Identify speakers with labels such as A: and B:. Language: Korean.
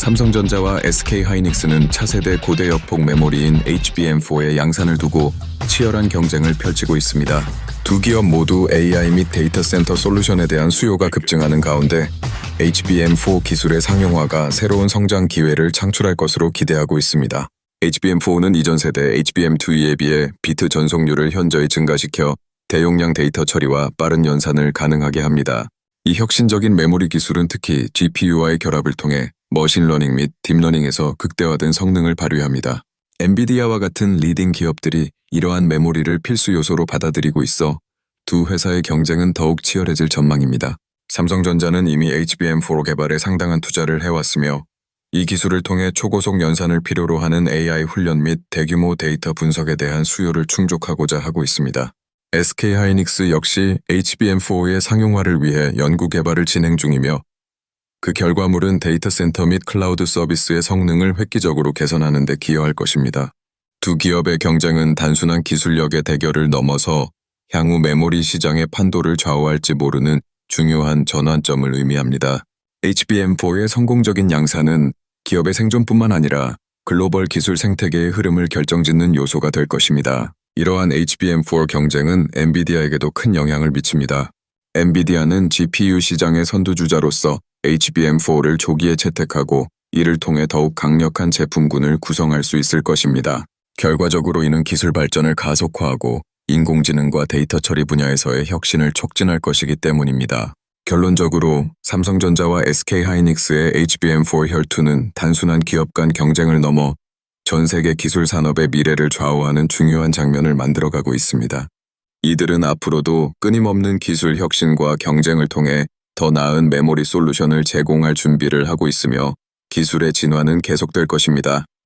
A: 삼성전자와 SK하이닉스는 차세대 고대 역폭 메모리인 HBM4의 양산을 두고 치열한 경쟁을 펼치고 있습니다. 두 기업 모두 AI 및 데이터 센터 솔루션에 대한 수요가 급증하는 가운데 HBM4 기술의 상용화가 새로운 성장 기회를 창출할 것으로 기대하고 있습니다. HBM4는 이전 세대 HBM2에 비해 비트 전속률을 현저히 증가시켜 대용량 데이터 처리와 빠른 연산을 가능하게 합니다. 이 혁신적인 메모리 기술은 특히 GPU와의 결합을 통해 머신러닝 및 딥러닝에서 극대화된 성능을 발휘합니다. 엔비디아와 같은 리딩 기업들이 이러한 메모리를 필수 요소로 받아들이고 있어 두 회사의 경쟁은 더욱 치열해질 전망입니다. 삼성전자는 이미 HBM4 개발에 상당한 투자를 해왔으며 이 기술을 통해 초고속 연산을 필요로 하는 AI 훈련 및 대규모 데이터 분석에 대한 수요를 충족하고자 하고 있습니다. SK하이닉스 역시 HBM4의 상용화를 위해 연구 개발을 진행 중이며 그 결과물은 데이터 센터 및 클라우드 서비스의 성능을 획기적으로 개선하는 데 기여할 것입니다. 두 기업의 경쟁은 단순한 기술력의 대결을 넘어서 향후 메모리 시장의 판도를 좌우할지 모르는 중요한 전환점을 의미합니다. HBM4의 성공적인 양산은 기업의 생존뿐만 아니라 글로벌 기술 생태계의 흐름을 결정짓는 요소가 될 것입니다. 이러한 HBM4 경쟁은 엔비디아에게도 큰 영향을 미칩니다. 엔비디아는 GPU 시장의 선두주자로서 HBM4를 조기에 채택하고 이를 통해 더욱 강력한 제품군을 구성할 수 있을 것입니다. 결과적으로 이는 기술 발전을 가속화하고 인공지능과 데이터 처리 분야에서의 혁신을 촉진할 것이기 때문입니다. 결론적으로 삼성전자와 SK하이닉스의 HBM4 혈투는 단순한 기업 간 경쟁을 넘어 전 세계 기술 산업의 미래를 좌우하는 중요한 장면을 만들어가고 있습니다. 이들은 앞으로도 끊임없는 기술 혁신과 경쟁을 통해 더 나은 메모리 솔루션을 제공할 준비를 하고 있으며 기술의 진화는 계속될 것입니다.